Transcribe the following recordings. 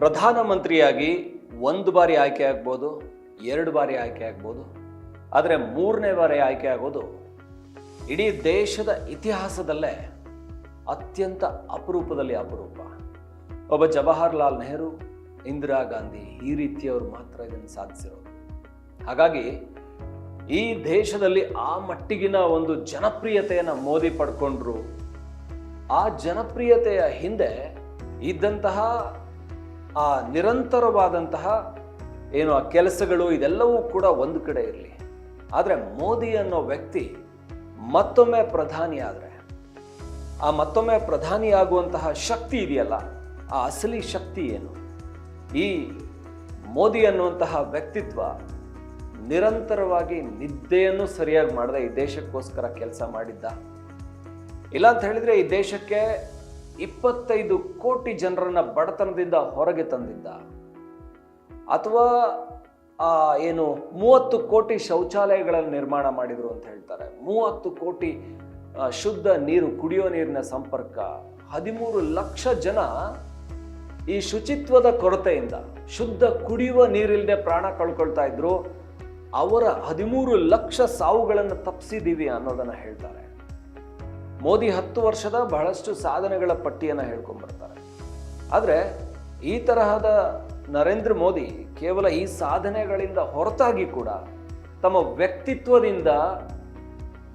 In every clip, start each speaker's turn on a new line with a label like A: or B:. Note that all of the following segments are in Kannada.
A: ಪ್ರಧಾನಮಂತ್ರಿಯಾಗಿ ಒಂದು ಬಾರಿ ಆಯ್ಕೆ ಆಗ್ಬೋದು, ಎರಡು ಬಾರಿ ಆಯ್ಕೆ ಆಗ್ಬೋದು, ಆದರೆ ಮೂರನೇ ಬಾರಿ ಆಯ್ಕೆ ಆಗೋದು ಇಡೀ ದೇಶದ ಇತಿಹಾಸದಲ್ಲೇ ಅತ್ಯಂತ ಅಪರೂಪದಲ್ಲಿ ಅಪರೂಪ. ಒಬ್ಬ ಜವಾಹರ್ಲಾಲ್ ನೆಹರು, ಇಂದಿರಾ ಗಾಂಧಿ ಈ ರೀತಿಯವರು ಮಾತ್ರ ಇದನ್ನು ಸಾಧಿಸಿರೋದು. ಹಾಗಾಗಿ ಈ ದೇಶದಲ್ಲಿ ಆ ಮಟ್ಟಿಗಿನ ಒಂದು ಜನಪ್ರಿಯತೆಯನ್ನು ಮೋದಿ ಪಡ್ಕೊಂಡ್ರು. ಆ ಜನಪ್ರಿಯತೆಯ ಹಿಂದೆ ಇದ್ದಂತಹ ಆ ನಿರಂತರವಾದಂತಹ ಏನು ಆ ಕೆಲಸಗಳು ಇದೆಲ್ಲವೂ ಕೂಡ ಒಂದು ಕಡೆ ಇರಲಿ. ಆದರೆ ಮೋದಿ ಅನ್ನೋ ವ್ಯಕ್ತಿ ಮತ್ತೊಮ್ಮೆ ಪ್ರಧಾನಿ ಆದರೆ, ಆ ಮತ್ತೊಮ್ಮೆ ಪ್ರಧಾನಿ ಆಗುವಂತಹ ಶಕ್ತಿ ಇದೆಯಲ್ಲ, ಆ ಅಸಲಿ ಶಕ್ತಿ ಏನು? ಈ ಮೋದಿ ಅನ್ನುವಂತಹ ವ್ಯಕ್ತಿತ್ವ ನಿರಂತರವಾಗಿ ನಿದ್ದೆಯನ್ನು ಸರಿಯಾಗಿ ಮಾಡದೆ ಈ ದೇಶಕ್ಕೋಸ್ಕರ ಕೆಲಸ ಮಾಡಿದ್ದ. ಇಲ್ಲ ಅಂತ ಹೇಳಿದ್ರೆ ಈ ದೇಶಕ್ಕೆ ಇಪ್ಪತ್ತೈದು ಕೋಟಿ ಜನರನ್ನ ಬಡತನದಿಂದ ಹೊರಗೆ ತಂದಿದ್ದ. ಅಥವಾ, ಆ, ಏನು, ಮೂವತ್ತು ಕೋಟಿ ಶೌಚಾಲಯಗಳನ್ನು ನಿರ್ಮಾಣ ಮಾಡಿದ್ರು ಅಂತ ಹೇಳ್ತಾರೆ. ಮೂವತ್ತು ಕೋಟಿ ಶುದ್ಧ ನೀರು, ಕುಡಿಯೋ ನೀರಿನ ಸಂಪರ್ಕ. ಹದಿಮೂರು ಲಕ್ಷ ಜನ ಈ ಶುಚಿತ್ವದ ಕೊರತೆಯಿಂದ, ಶುದ್ಧ ಕುಡಿಯುವ ನೀರಿಲ್ಲದೆ ಪ್ರಾಣ ಕಳ್ಕೊಳ್ತಾ ಇದ್ರು. ಅವರ ಹದಿಮೂರು ಲಕ್ಷ ಸಾವುಗಳನ್ನು ತಪ್ಪಿಸಿದೀವಿ ಅನ್ನೋದನ್ನ ಹೇಳ್ತಾರೆ. ಮೋದಿ ಹತ್ತು ವರ್ಷದ ಬಹಳಷ್ಟು ಸಾಧನೆಗಳ ಪಟ್ಟಿಯನ್ನು ಹೇಳ್ಕೊಂಡ್ಬರ್ತಾರೆ. ಆದರೆ ಈ ತರಹದ ನರೇಂದ್ರ ಮೋದಿ ಕೇವಲ ಈ ಸಾಧನೆಗಳಿಂದ ಹೊರತಾಗಿ ಕೂಡ ತಮ್ಮ ವ್ಯಕ್ತಿತ್ವದಿಂದ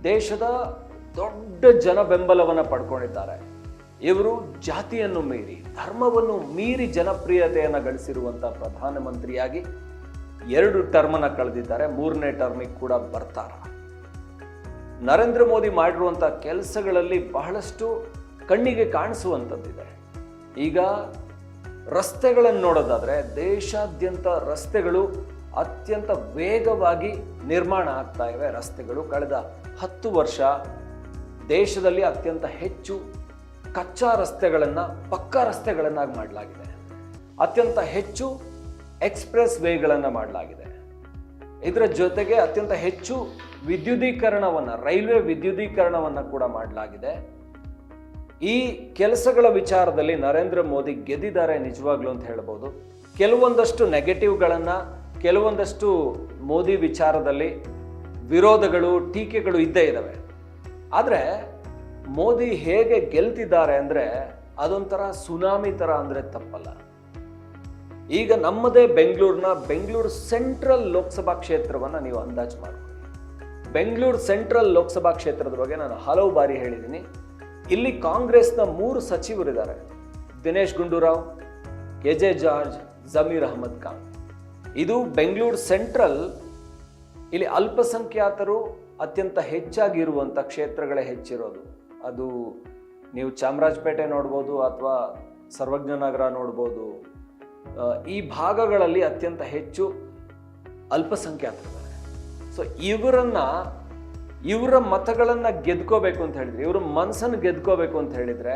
A: ದೇಶದ ದೊಡ್ಡ ಜನ ಬೆಂಬಲವನ್ನು ಪಡ್ಕೊಂಡಿದ್ದಾರೆ. ಇವರು ಜಾತಿಯನ್ನು ಮೀರಿ, ಧರ್ಮವನ್ನು ಮೀರಿ ಜನಪ್ರಿಯತೆಯನ್ನು ಗಳಿಸಿರುವಂಥ ಪ್ರಧಾನಮಂತ್ರಿಯಾಗಿ ಎರಡು ಟರ್ಮನ್ನು ಕಳೆದಿದ್ದಾರೆ. ಮೂರನೇ ಟರ್ಮಿಗೆ ಕೂಡ ಬರ್ತಾರೆ. ನರೇಂದ್ರ ಮೋದಿ ಮಾಡಿರುವಂಥ ಕೆಲಸಗಳಲ್ಲಿ ಬಹಳಷ್ಟು ಕಣ್ಣಿಗೆ ಕಾಣಿಸುವಂಥದ್ದಿದೆ ಈಗ ರಸ್ತೆಗಳನ್ನು ನೋಡೋದಾದರೆ ದೇಶಾದ್ಯಂತ ರಸ್ತೆಗಳು ಅತ್ಯಂತ ವೇಗವಾಗಿ ನಿರ್ಮಾಣ ಆಗ್ತಾ ಇವೆ. ರಸ್ತೆಗಳು ಕಳೆದ ಹತ್ತು ವರ್ಷ ದೇಶದಲ್ಲಿ ಅತ್ಯಂತ ಹೆಚ್ಚು ಕಚ್ಚಾ ರಸ್ತೆಗಳನ್ನು, ಪಕ್ಕಾ ರಸ್ತೆಗಳನ್ನಾಗಿ ಮಾಡಲಾಗಿದೆ. ಅತ್ಯಂತ ಹೆಚ್ಚು ಎಕ್ಸ್ಪ್ರೆಸ್ ವೇಗಳನ್ನು ಮಾಡಲಾಗಿದೆ. ಇದರ ಜೊತೆಗೆ ಅತ್ಯಂತ ಹೆಚ್ಚು ವಿದ್ಯುದೀಕರಣವನ್ನು, ರೈಲ್ವೆ ವಿದ್ಯುದೀಕರಣವನ್ನು ಕೂಡ ಮಾಡಲಾಗಿದೆ. ಈ ಕೆಲಸಗಳ ವಿಚಾರದಲ್ಲಿ ನರೇಂದ್ರ ಮೋದಿ ಗೆದ್ದಿದ್ದಾರೆ ನಿಜವಾಗ್ಲೂ ಅಂತ ಹೇಳ್ಬೋದು. ಕೆಲವೊಂದಷ್ಟು ನೆಗೆಟಿವ್ಗಳನ್ನು, ಕೆಲವೊಂದಷ್ಟು ಮೋದಿ ವಿಚಾರದಲ್ಲಿ ವಿರೋಧಗಳು, ಟೀಕೆಗಳು ಇದ್ದೇ ಇದ್ದಾವೆ ಆದರೆ ಮೋದಿ ಹೇಗೆ ಗೆಲ್ತಿದ್ದಾರೆ ಅಂದರೆ ಅದೊಂಥರ ಸುನಾಮಿ ಥರ ಅಂದರೆ ತಪ್ಪಲ್ಲ. ಈಗ ನಮ್ಮದೇ ಬೆಂಗಳೂರಿನ ಬೆಂಗಳೂರು ಸೆಂಟ್ರಲ್ ಲೋಕಸಭಾ ಕ್ಷೇತ್ರವನ್ನು ನೀವು ಅಂದಾಜು ಮಾಡ್ಕೊಳ್ಳಿ ಬೆಂಗಳೂರು ಸೆಂಟ್ರಲ್ ಲೋಕಸಭಾ ಕ್ಷೇತ್ರದ ಬಗ್ಗೆ ನಾನು ಹಲವು ಬಾರಿ ಹೇಳಿದ್ದೀನಿ. ಇಲ್ಲಿ ಕಾಂಗ್ರೆಸ್ನ ಮೂರು ಸಚಿವರಿದ್ದಾರೆ. Dinesh Gundu Rao, K J George, Zameer Ahmed Khan. ಇದು ಬೆಂಗಳೂರು ಸೆಂಟ್ರಲ್ ಇಲ್ಲಿ ಅಲ್ಪಸಂಖ್ಯಾತರು ಅತ್ಯಂತ ಹೆಚ್ಚಾಗಿರುವಂಥ ಕ್ಷೇತ್ರಗಳೇ ಹೆಚ್ಚಿರೋದು. ಅದು ನೀವು ಚಾಮರಾಜಪೇಟೆ ನೋಡ್ಬೋದು ಅಥವಾ ಸರ್ವಜ್ಞನಗರ ನೋಡ್ಬೋದು. ಈ ಭಾಗಗಳಲ್ಲಿ ಅತ್ಯಂತ ಹೆಚ್ಚು ಅಲ್ಪಸಂಖ್ಯಾತರಿದ್ದಾರೆ. ಸೊ ಇವರನ್ನ, ಇವರ ಮತಗಳನ್ನು ಗೆದ್ಕೋಬೇಕು ಅಂತ ಹೇಳಿದ್ರೆ, ಇವರ ಮನಸ್ಸನ್ನು ಗೆದ್ಕೋಬೇಕು ಅಂತ ಹೇಳಿದ್ರೆ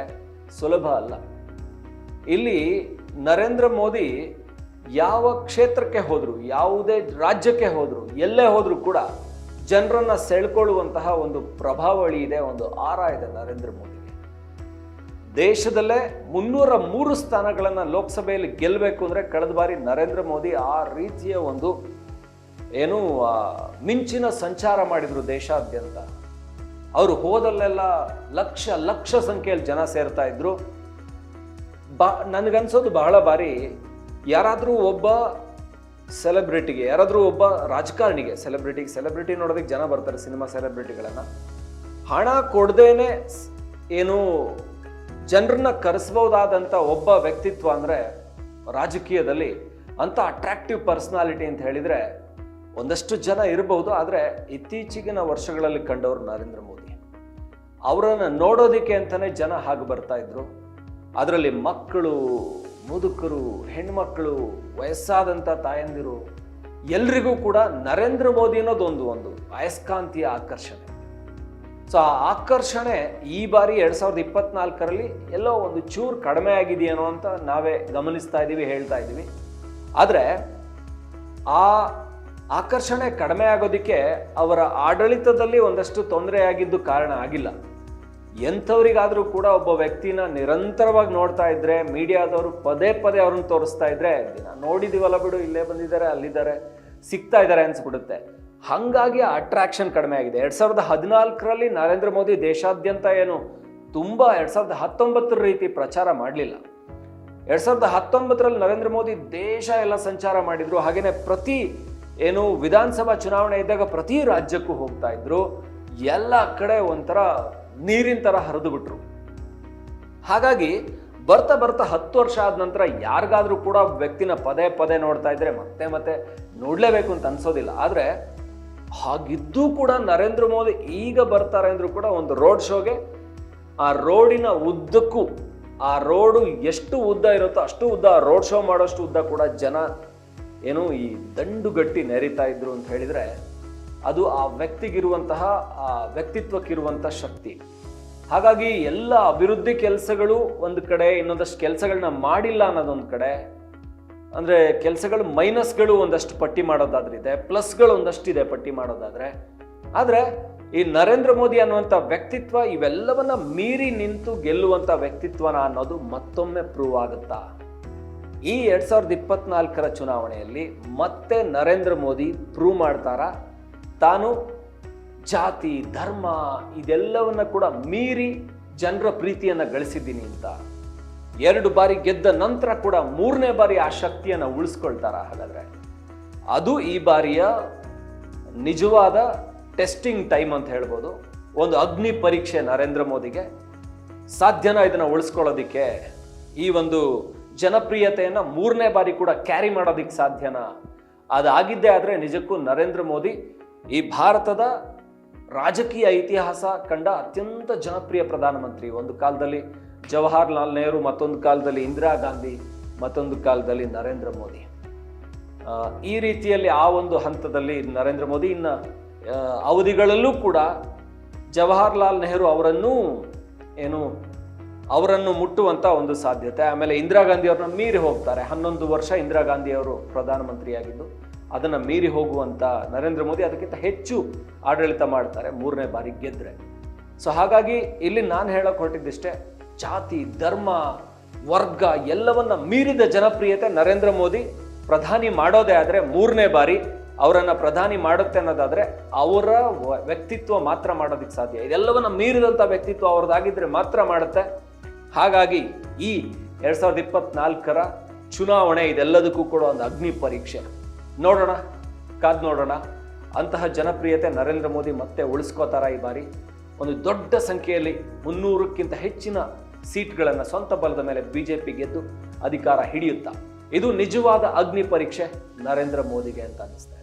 A: ಸುಲಭ ಅಲ್ಲ. ಇಲ್ಲಿ ನರೇಂದ್ರ ಮೋದಿ ಯಾವ ಕ್ಷೇತ್ರಕ್ಕೆ ಹೋದ್ರು, ಯಾವುದೇ ರಾಜ್ಯಕ್ಕೆ ಹೋದ್ರು, ಎಲ್ಲೇ ಹೋದ್ರು ಕೂಡ ಜನರನ್ನ ಸೆಳ್ಕೊಳ್ಳುವಂತಹ ಒಂದು ಪ್ರಭಾವಳಿ ಇದೆ, ಒಂದು ಆರ ಇದೆ ನರೇಂದ್ರ ಮೋದಿಗೆ ದೇಶದಲ್ಲೇ ಮುನ್ನೂರ ಮೂರು ಸ್ಥಾನಗಳನ್ನು ಲೋಕಸಭೆಯಲ್ಲಿ ಗೆಲ್ಲಬೇಕು ಅಂದರೆ ಕಳೆದ ಬಾರಿ ನರೇಂದ್ರ ಮೋದಿ ಆ ರೀತಿಯ ಒಂದು ಏನು ಮಿಂಚಿನ ಸಂಚಾರ ಮಾಡಿದರು ದೇಶಾದ್ಯಂತ. ಅವರು ಹೋದಲ್ಲೆಲ್ಲ ಲಕ್ಷ ಲಕ್ಷ ಸಂಖ್ಯೆಯಲ್ಲಿ ಜನ ಸೇರ್ತಾ ಇದ್ರು. ಬಾ, ನನಗನ್ಸೋದು ಬಹಳ ಬಾರಿ, ಯಾರಾದರೂ ಒಬ್ಬ ಸೆಲೆಬ್ರಿಟಿಗೆ, ಯಾರಾದರೂ ಒಬ್ಬ ರಾಜಕಾರಣಿಗೆ ಸೆಲೆಬ್ರಿಟಿಗೆ ಸೆಲೆಬ್ರಿಟಿ ನೋಡೋದಕ್ಕೆ ಜನ ಬರ್ತಾರೆ ಸಿನಿಮಾ ಸೆಲೆಬ್ರಿಟಿಗಳನ್ನು. ಹಣ ಕೊಡ್ದೇನೆ ಏನು ಜನರನ್ನ ಕರೆಸಬಹುದಾದಂಥ ಒಬ್ಬ ವ್ಯಕ್ತಿತ್ವ ಅಂದರೆ ರಾಜಕೀಯದಲ್ಲಿ ಅಂಥ ಅಟ್ರಾಕ್ಟಿವ್ ಪರ್ಸ್ನಾಲಿಟಿ ಅಂತ ಹೇಳಿದರೆ ಒಂದಷ್ಟು ಜನ ಇರಬಹುದು ಆದರೆ ಇತ್ತೀಚಿಗಿನ ವರ್ಷಗಳಲ್ಲಿ ಕಂಡವರು ನರೇಂದ್ರ ಮೋದಿ. ಅವರನ್ನು ನೋಡೋದಕ್ಕೆ ಅಂತಲೇ ಜನ ಹಾಗೆ ಬರ್ತಾ ಇದ್ರು. ಅದರಲ್ಲಿ ಮಕ್ಕಳು, ಮುದುಕರು ಹೆಣ್ಮಕ್ಕಳು ವಯಸ್ಸಾದಂಥ ತಾಯಂದಿರು, ಎಲ್ರಿಗೂ ಕೂಡ ನರೇಂದ್ರ ಮೋದಿ ಅನ್ನೋದು ಒಂದು ಒಂದು ಅಯಸ್ಕಾಂತೀಯ ಆಕರ್ಷಣೆ. ಸೊ ಆ ಆಕರ್ಷಣೆ ಈ ಬಾರಿ ಎರಡು ಸಾವಿರದ ಇಪ್ಪತ್ನಾಲ್ಕರಲ್ಲಿ ಎಲ್ಲೋ ಒಂದು ಚೂರು ಕಡಿಮೆ ಆಗಿದೆಯೇನೋ ಅಂತ ನಾವೇ ಗಮನಿಸ್ತಾ ಇದ್ದೀವಿ ಹೇಳ್ತಾ ಇದ್ದೀವಿ ಆದರೆ ಆ ಆಕರ್ಷಣೆ ಕಡಿಮೆ ಆಗೋದಕ್ಕೆ ಅವರ ಆಡಳಿತದಲ್ಲಿ ಒಂದಷ್ಟು ತೊಂದರೆ ಆಗಿದ್ದು ಕಾರಣ ಆಗಿಲ್ಲ. ಎಂಥವರಿಗಾದರೂ ಕೂಡ ಒಬ್ಬ ವ್ಯಕ್ತಿನ ನಿರಂತರವಾಗಿ ನೋಡ್ತಾ ಇದ್ರೆ, ಮೀಡಿಯಾದವರು ಪದೇ ಪದೇ ಅವ್ರನ್ನ ತೋರಿಸ್ತಾ ಇದ್ರೆ ನೋಡಿದೀವಲ್ಲ ಬಿಡು, ಇಲ್ಲೇ ಬಂದಿದ್ದಾರೆ, ಅಲ್ಲಿದ್ದಾರೆ, ಸಿಗ್ತಾ ಇದ್ದಾರೆ ಅನ್ಸ್ಬಿಡುತ್ತೆ. ಹಂಗಾಗಿ ಅಟ್ರಾಕ್ಷನ್ ಕಡಿಮೆ ಆಗಿದೆ. ಎರಡ್ ಸಾವಿರದ ಹದಿನಾಲ್ಕರಲ್ಲಿ ನರೇಂದ್ರ ಮೋದಿ ದೇಶಾದ್ಯಂತ ಏನು ತುಂಬಾ ಎರಡ್ ಸಾವಿರದ ಹತ್ತೊಂಬತ್ತರ ರೀತಿ ಪ್ರಚಾರ ಮಾಡಲಿಲ್ಲ. ಎರಡ್ ಸಾವಿರದ ಹತ್ತೊಂಬತ್ತರಲ್ಲಿ ನರೇಂದ್ರ ಮೋದಿ ದೇಶ ಎಲ್ಲ ಸಂಚಾರ ಮಾಡಿದ್ರು. ಹಾಗೆಯೇ ಪ್ರತಿ ಏನು ವಿಧಾನಸಭಾ ಚುನಾವಣೆ ಇದ್ದಾಗ ಪ್ರತಿ ರಾಜ್ಯಕ್ಕೂ ಹೋಗ್ತಾ ಇದ್ರು. ಎಲ್ಲ ಕಡೆ ಒಂಥರ ನೀರಿನ ತರ ಹರಿದು ಬಿಟ್ರು. ಹಾಗಾಗಿ ಬರ್ತಾ ಬರ್ತಾ ಹತ್ತು ವರ್ಷ ಆದ ನಂತರ ಯಾರಿಗಾದ್ರೂ ಕೂಡ ವ್ಯಕ್ತಿನ ಪದೇ ಪದೇ ನೋಡ್ತಾ ಇದ್ರೆ ಮತ್ತೆ ಮತ್ತೆ ನೋಡಲೇಬೇಕು ಅಂತ ಅನ್ಸೋದಿಲ್ಲ. ಆದ್ರೆ ಹಾಗಿದ್ದೂ ಕೂಡ ನರೇಂದ್ರ ಮೋದಿ ಈಗ ಬರ್ತಾರೆ ಅಂದ್ರೂ ಕೂಡ ಒಂದು ರೋಡ್ ಶೋಗೆ, ಆ ರೋಡಿನ ಉದ್ದಕ್ಕೂ, ಆ ರೋಡು ಎಷ್ಟು ಉದ್ದ ಇರುತ್ತೋ ಅಷ್ಟು ಉದ್ದ, ಆ ರೋಡ್ ಶೋ ಮಾಡೋಷ್ಟು ಉದ್ದ ಕೂಡ ಜನ ಏನು ಈ ದಂಡುಗಟ್ಟಿ ನೆರಿತಾ ಇದ್ರು ಅಂತ ಹೇಳಿದ್ರೆ ಅದು ಆ ವ್ಯಕ್ತಿಗಿರುವಂತಹ, ಆ ವ್ಯಕ್ತಿತ್ವಕ್ಕಿರುವಂಥ ಶಕ್ತಿ. ಹಾಗಾಗಿ ಎಲ್ಲ ಅಭಿವೃದ್ಧಿ ಕೆಲಸಗಳು ಒಂದು ಕಡೆ ಇನ್ನೊಂದಷ್ಟು ಕೆಲಸಗಳನ್ನ ಮಾಡಿಲ್ಲ ಅನ್ನೋದೊಂದು ಕಡೆ ಅಂದ್ರೆ ಕೆಲಸಗಳು ಮೈನಸ್ಗಳು ಒಂದಷ್ಟು ಪಟ್ಟಿ ಮಾಡೋದಾದ್ರಿದೆ, ಪ್ಲಸ್ಗಳು ಒಂದಷ್ಟು ಇದೆ ಪಟ್ಟಿ ಮಾಡೋದಾದರೆ, ಆದರೆ ಈ ನರೇಂದ್ರ ಮೋದಿ ಅನ್ನುವಂಥ ವ್ಯಕ್ತಿತ್ವ ಇವೆಲ್ಲವನ್ನ ಮೀರಿ ನಿಂತು ಗೆಲ್ಲುವಂಥ ವ್ಯಕ್ತಿತ್ವನ ಅನ್ನೋದು ಮತ್ತೊಮ್ಮೆ ಪ್ರೂವ್ ಆಗುತ್ತಾ? ಈ ಎರಡ್ ಸಾವಿರದ ಇಪ್ಪತ್ನಾಲ್ಕರ ಚುನಾವಣೆಯಲ್ಲಿ ಮತ್ತೆ ನರೇಂದ್ರ ಮೋದಿ ಪ್ರೂವ್ ಮಾಡ್ತಾರ? ತಾನು ಜಾತಿ, ಧರ್ಮ, ಇದೆಲ್ಲವನ್ನ ಕೂಡ ಮೀರಿ ಜನರ ಪ್ರೀತಿಯನ್ನು ಗಳಿಸಿದ್ದೀನಿ ಅಂತ. ಎರಡು ಬಾರಿ ಗೆದ್ದ ನಂತರ ಕೂಡ ಮೂರನೇ ಬಾರಿ ಆ ಶಕ್ತಿಯನ್ನು ಉಳಿಸ್ಕೊಳ್ತಾರ. ಹಾಗಾದ್ರೆ ಅದು ಈ ಬಾರಿಯ ನಿಜವಾದ ಟೆಸ್ಟಿಂಗ್ ಟೈಮ್ ಅಂತ ಹೇಳ್ಬೋದು. ಒಂದು ಅಗ್ನಿ ಪರೀಕ್ಷೆ ನರೇಂದ್ರ ಮೋದಿಗೆ. ಸಾಧ್ಯನ ಇದನ್ನು ಉಳಿಸ್ಕೊಳ್ಳೋದಿಕ್ಕೆ ಈ ಒಂದು ಜನಪ್ರಿಯತೆಯನ್ನು ಮೂರನೇ ಬಾರಿ ಕೂಡ ಕ್ಯಾರಿ ಮಾಡೋದಿಕ್ಕೆ ಸಾಧ್ಯನಾ? ಅದಾಗಿದ್ದೇ ಆದರೆ ನಿಜಕ್ಕೂ ನರೇಂದ್ರ ಮೋದಿ ಈ ಭಾರತದ ರಾಜಕೀಯ ಇತಿಹಾಸ ಕಂಡ ಅತ್ಯಂತ ಜನಪ್ರಿಯ ಪ್ರಧಾನಮಂತ್ರಿ. ಒಂದು ಕಾಲದಲ್ಲಿ ಜವಾಹರ್ಲಾಲ್ ನೆಹರು ಮತ್ತೊಂದು ಕಾಲದಲ್ಲಿ ಇಂದಿರಾ ಗಾಂಧಿ, ಮತ್ತೊಂದು ಕಾಲದಲ್ಲಿ ನರೇಂದ್ರ ಮೋದಿ. ಈ ರೀತಿಯಲ್ಲಿ ಆ ಒಂದು ಹಂತದಲ್ಲಿ ನರೇಂದ್ರ ಮೋದಿ ಇನ್ನ ಅವಧಿಗಳಲ್ಲೂ ಕೂಡ ಜವಾಹರ್ಲಾಲ್ ನೆಹರು ಅವರನ್ನು ಏನು, ಅವರನ್ನು ಮುಟ್ಟುವಂತ ಒಂದು ಸಾಧ್ಯತೆ. ಆಮೇಲೆ ಇಂದಿರಾ ಗಾಂಧಿ ಅವ್ರನ್ನ ಮೀರಿ ಹೋಗ್ತಾರೆ. ಹನ್ನೊಂದು ವರ್ಷ ಇಂದಿರಾ ಗಾಂಧಿ ಅವರು ಪ್ರಧಾನಮಂತ್ರಿಯಾಗಿದ್ದು, ಅದನ್ನ ಮೀರಿ ಹೋಗುವಂತ ನರೇಂದ್ರ ಮೋದಿ ಅದಕ್ಕಿಂತ ಹೆಚ್ಚು ಆಡಳಿತ ಮಾಡ್ತಾರೆ, ಮೂರನೇ ಬಾರಿ ಗೆದ್ದರೆ ಸೊ ಹಾಗಾಗಿ ಇಲ್ಲಿ ನಾನು ಹೇಳಕ್ ಹೊರಟಿದ್ದಿಷ್ಟೇ ಜಾತಿ, ಧರ್ಮ, ವರ್ಗ ಎಲ್ಲವನ್ನ ಮೀರಿದ ಜನಪ್ರಿಯತೆ ನರೇಂದ್ರ ಮೋದಿ ಪ್ರಧಾನಿ ಮಾಡೋದೇ ಆದರೆ ಮೂರನೇ ಬಾರಿ. ಅವರನ್ನು ಪ್ರಧಾನಿ ಮಾಡುತ್ತೆ ಅನ್ನೋದಾದರೆ ಅವರ ವ್ಯಕ್ತಿತ್ವ ಮಾತ್ರ ಮಾಡೋದಕ್ಕೆ ಸಾಧ್ಯ. ಇದೆಲ್ಲವನ್ನ ಮೀರಿದಂಥ ವ್ಯಕ್ತಿತ್ವ ಅವ್ರದ್ದಾಗಿದ್ದರೆ ಮಾತ್ರ ಮಾಡುತ್ತೆ. ಹಾಗಾಗಿ ಈ ಎರಡು ಸಾವಿರದ ಇಪ್ಪತ್ನಾಲ್ಕರ ಚುನಾವಣೆ ಇದೆಲ್ಲದಕ್ಕೂ ಕೂಡ ಒಂದು ಅಗ್ನಿ ಪರೀಕ್ಷೆ. ನೋಡೋಣ, ಕಾದ್ ನೋಡೋಣ. ಅಂತಹ ಜನಪ್ರಿಯತೆ ನರೇಂದ್ರ ಮೋದಿ ಮತ್ತೆ ಉಳಿಸ್ಕೋತಾರ ಈ ಬಾರಿ? ಒಂದು ದೊಡ್ಡ ಸಂಖ್ಯೆಯಲ್ಲಿ ಮುನ್ನೂರಕ್ಕಿಂತ ಹೆಚ್ಚಿನ ಸೀಟ್ಗಳನ್ನು ಸ್ವಂತ ಬಲದ ಮೇಲೆ ಬಿಜೆಪಿ ಗೆದ್ದು ಅಧಿಕಾರ ಹಿಡಿಯುತ್ತಾ? ಇದು ನಿಜವಾದ ಅಗ್ನಿ ಪರೀಕ್ಷೆ ನರೇಂದ್ರ ಮೋದಿಗೆ ಅಂತ ಅನಿಸ್ತದೆ